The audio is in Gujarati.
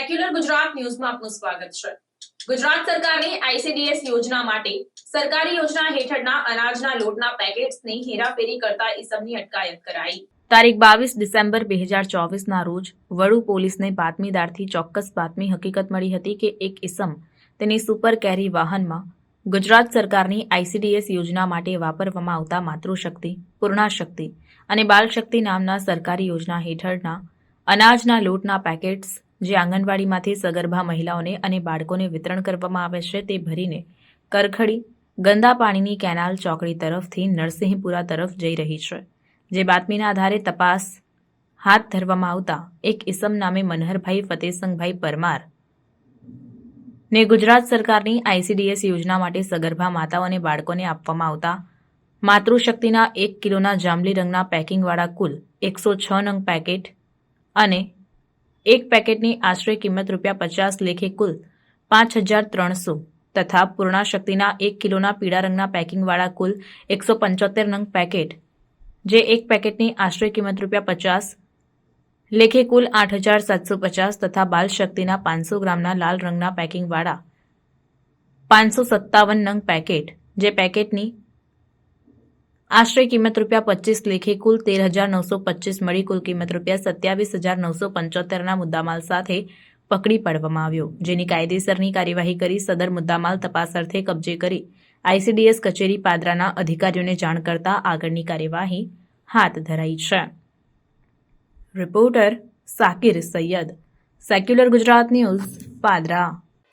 સેક્યુલર ગુજરાત ન્યૂઝમાં આપનું સ્વાગત છે. ગુજરાત સરકારની આઈસીડીએસ યોજના માટે સરકારી યોજના હેઠળના અનાજના લોટના પેકેટ્સની હેરાફેરી કરતા ઇસમની અટકાયત કરાઈ. તારીખ બાવીસ ડિસેમ્બર બે હજાર ચોવીસના રોજ વડુ પોલીસને બાતમીદારથી ચોક્કસ બાતમી હકીકત મળી હતી કે એક ઇસમ તેની સુપર કેરી વાહનમાં ગુજરાત સરકારની આઈસીડીએસ યોજના માટે વાપરવામાં આવતા માતૃશક્તિ, પૂર્ણાશક્તિ અને બાલશક્તિ નામના સરકારી યોજના હેઠળના અનાજના લોટના પેકેટ્સ જે આંગણવાડીમાંથી સગર્ભા મહિલાઓને અને બાળકોને વિતરણ કરવામાં આવે છે, તે ભરીને કરખડી, ગંદા પાણીની કેનાલ ચોકડી તરફથી નરસિંહપુરા તરફ જઈ રહી છે. જે બાતમીના આધારે તપાસ હાથ ધરવામાં આવતા એક ઇસમ નામે મનહરભાઈ ફતેસંગભાઈ પરમાર ને ગુજરાત સરકારની આઈસીડીએસ યોજના માટે સગર્ભા માતાઓ અને બાળકોને આપવામાં આવતા માતૃશક્તિના એક કિલોના જાંબલી રંગના પેકિંગવાળા કુલ એકસો છ નંગ પેકેટ અને એક પેકેટની આશરે કિંમત રૂપિયા પચાસ લેખે કુલ પાંચ હજાર ત્રણસો તથા પૂર્ણાશક્તિના એક કિલોના પીળા રંગના પેકિંગવાળા કુલ એકસો પંચોતેર નંગ પેકેટ, જે એક પેકેટની આશરે કિંમત રૂપિયા પચાસ લેખે કુલ આઠ હજાર સાતસો પચાસ તથા બાલ શક્તિના પાંચસો ગ્રામના લાલ રંગના પેકિંગવાળા પાંચસો સત્તાવન નંગ પેકેટ, જે પેકેટની આશરે કિંમત રૂપિયા પચીસ લેખે કુલ તેર હજાર નવસો પચીસ મળી કુલ કિંમત રૂપિયા સત્યાવીસ હજાર નવસો પંચોતેરના મુદ્દામાલ સાથે પકડી પાડવામાં આવ્યો, જેની કાયદેસરની કાર્યવાહી કરી સદર મુદ્દામાલ તપાસ અર્થે કબજે કરી આઈસીડીએસ કચેરી પાદરાના અધિકારીઓને જાણ કરતા આગળની કાર્યવાહી હાથ ધરાઈ છે. Reporter Sakir Saiyad, secular Gujarat news, Padra.